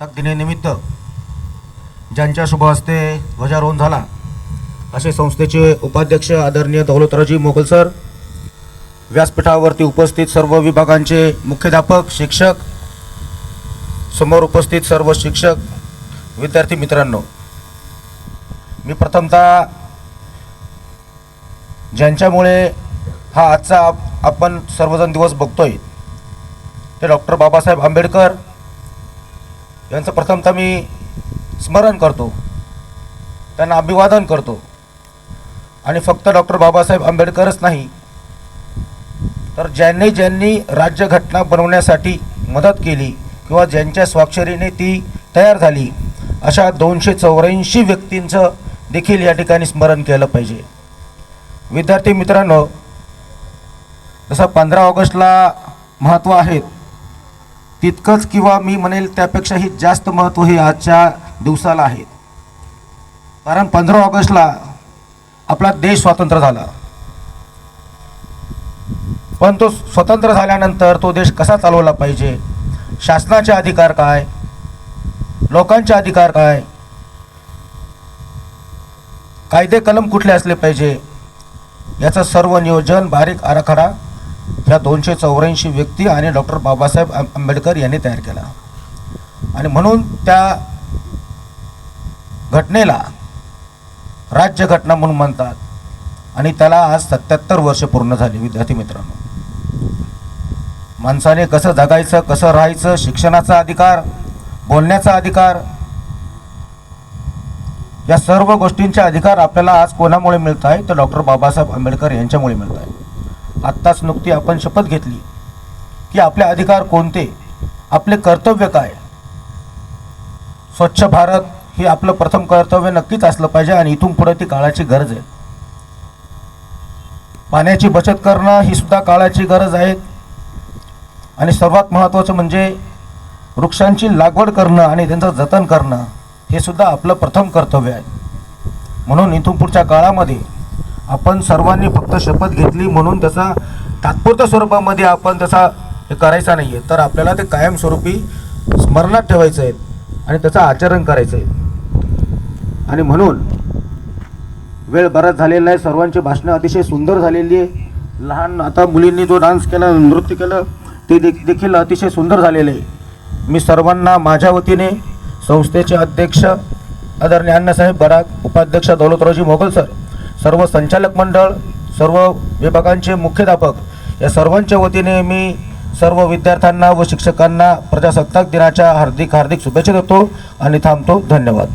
प्रजासत्ताक दिनेनिमित्त ज्यांच्या शुभ हस्ते ध्वजारोहण झाला असे संस्थेचे उपाध्यक्ष आदरणीय दौलतराजी मोगल सर व्यासपीठावरती उपस्थित सर्व विभागांचे मुख्याध्यापक शिक्षक समोर उपस्थित सर्व शिक्षक विद्यार्थी मित्रांनो मी प्रथमतः ज्यांच्यामुळे हा आजचा आपण सर्वजण दिवस बघतोय ते डॉक्टर बाबासाहेब आंबेडकर यांचं प्रथमतः मी स्मरण करतो. त्यांना अभिवादन करतो. आणि फक्त डॉक्टर बाबासाहेब आंबेडकरच नाही तर ज्यांनी ज्यांनी राज्यघटना बनवण्यासाठी मदत केली किंवा ज्यांच्या स्वाक्षरीने ती तयार झाली अशा दोनशे चौऱ्याऐंशी व्यक्तींचं देखील या ठिकाणी स्मरण केलं पाहिजे. विद्यार्थी मित्रांनो जसं पंधरा ऑगस्टला महत्त्व आहे तितकंच किंवा मी म्हणेल त्यापेक्षाही जास्त महत्त्व हे आजच्या दिवसाला आहे. कारण पंधरा ऑगस्टला आपला देश स्वतंत्र झाला. पण तो स्वतंत्र झाल्यानंतर तो देश कसा चालवला पाहिजे? शासनाचे अधिकार काय? लोकांचे अधिकार काय? कायदे कलम कुठले असले पाहिजे? याचं सर्व नियोजन बारीक आराखडा ह्या दोनशे चौऱ्याऐंशी व्यक्ती आणि डॉक्टर बाबासाहेब आंबेडकर यांनी तयार केला. आणि म्हणून त्या घटनेला राज्यघटना म्हणून म्हणतात. आणि त्याला आज सत्याहत्तर वर्ष पूर्ण झाली विद्यार्थी मित्रांनो. माणसाने कसं जगायचं कसं राहायचं शिक्षणाचा अधिकार बोलण्याचा अधिकार या सर्व गोष्टींचे अधिकार आपल्याला आज कोणामुळे मिळत आहे तर डॉक्टर बाबासाहेब आंबेडकर यांच्यामुळे मिळत आहे आत्ताच नुकती आपण शपथ घेतली. की आपले अधिकार कोणते? आपले कर्तव्य काय? स्वच्छ भारत हे आपलं प्रथम कर्तव्य नक्कीच असलं पाहिजे आणि इथून पुढे ती काळाची गरज आहे. पाण्याची बचत करणं ही सुद्धा काळाची गरज आहे. आणि सर्वात महत्त्वाचं म्हणजे वृक्षांची लागवड करणं आणि त्यांचं जतन करणं हे सुद्धा आपलं प्रथम कर्तव्य आहे. म्हणून इथून पुढच्या काळामध्ये आपण सर्वांनी फक्त शपथ घेतली म्हणून त्याचा तात्पुरत्या स्वरूपामध्ये आपण त्याचा हे करायचा नाही आहे तर आपल्याला ते कायमस्वरूपी स्मरणात ठेवायचं आहे आणि त्याचं आचरण करायचं आहे. आणि म्हणून वेळ बराच झालेला आहे सर्वांची भाषणं अतिशय सुंदर झालेली आहे. लहान आता मुलींनी जो डान्स केला नृत्य केलं ते दे- देखील अतिशय सुंदर झालेलं आहे. मी सर्वांना माझ्या वतीने संस्थेचे अध्यक्ष आदरणीय अण्णासाहेब बराक उपाध्यक्ष दौलतरावजी मोगल सर सर्व संचालक मंडळ सर्व विभागांचे मुख्याध्यापक या सर्वांच्या वतीने मी सर्व विद्यार्थ्यांना व शिक्षकांना प्रजासत्ताक दिनाच्या हार्दिक हार्दिक शुभेच्छा देतो आणि थांबतो. धन्यवाद.